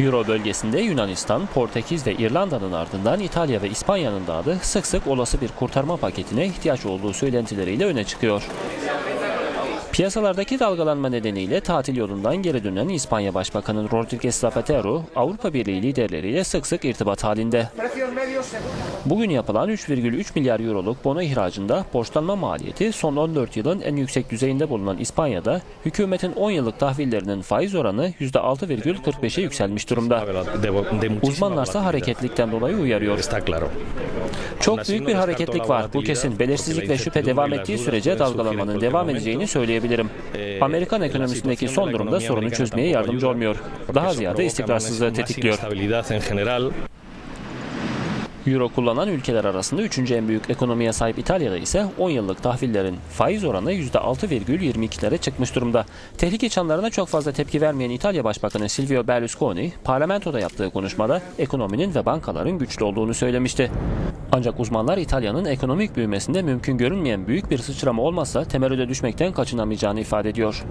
Euro bölgesinde Yunanistan, Portekiz ve İrlanda'nın ardından İtalya ve İspanya'nın da adı sık sık olası bir kurtarma paketine ihtiyaç olduğu söylentileriyle öne çıkıyor. Piyasalardaki dalgalanma nedeniyle tatil yolundan geri dönen İspanya Başbakanı Rodríguez Zapatero, Avrupa Birliği liderleriyle sık sık irtibat halinde. Bugün yapılan 3,3 milyar euroluk bono ihracında borçlanma maliyeti son 14 yılın en yüksek düzeyinde bulunan İspanya'da hükümetin 10 yıllık tahvillerinin faiz oranı %6,45'e yükselmiş durumda. Uzmanlarsa hareketlikten dolayı uyarıyor. Çok büyük bir hareketlik var. Bu kesin. Belirsizlik ve şüphe devam ettiği sürece dalgalanmanın devam edeceğini söyleyebilirim. Amerikan ekonomisindeki son durumda sorunu çözmeye yardımcı olmuyor. Daha ziyade istikrarsızlığı tetikliyor. Euro kullanan ülkeler arasında üçüncü en büyük ekonomiye sahip İtalya'da ise 10 yıllık tahvillerin faiz oranı %6,22'lere çıkmış durumda. Tehlike çanlarına çok fazla tepki vermeyen İtalya Başbakanı Silvio Berlusconi, parlamentoda yaptığı konuşmada ekonominin ve bankaların güçlü olduğunu söylemişti. Ancak uzmanlar İtalya'nın ekonomik büyümesinde mümkün görünmeyen büyük bir sıçrama olmazsa temerrüde düşmekten kaçınamayacağını ifade ediyor.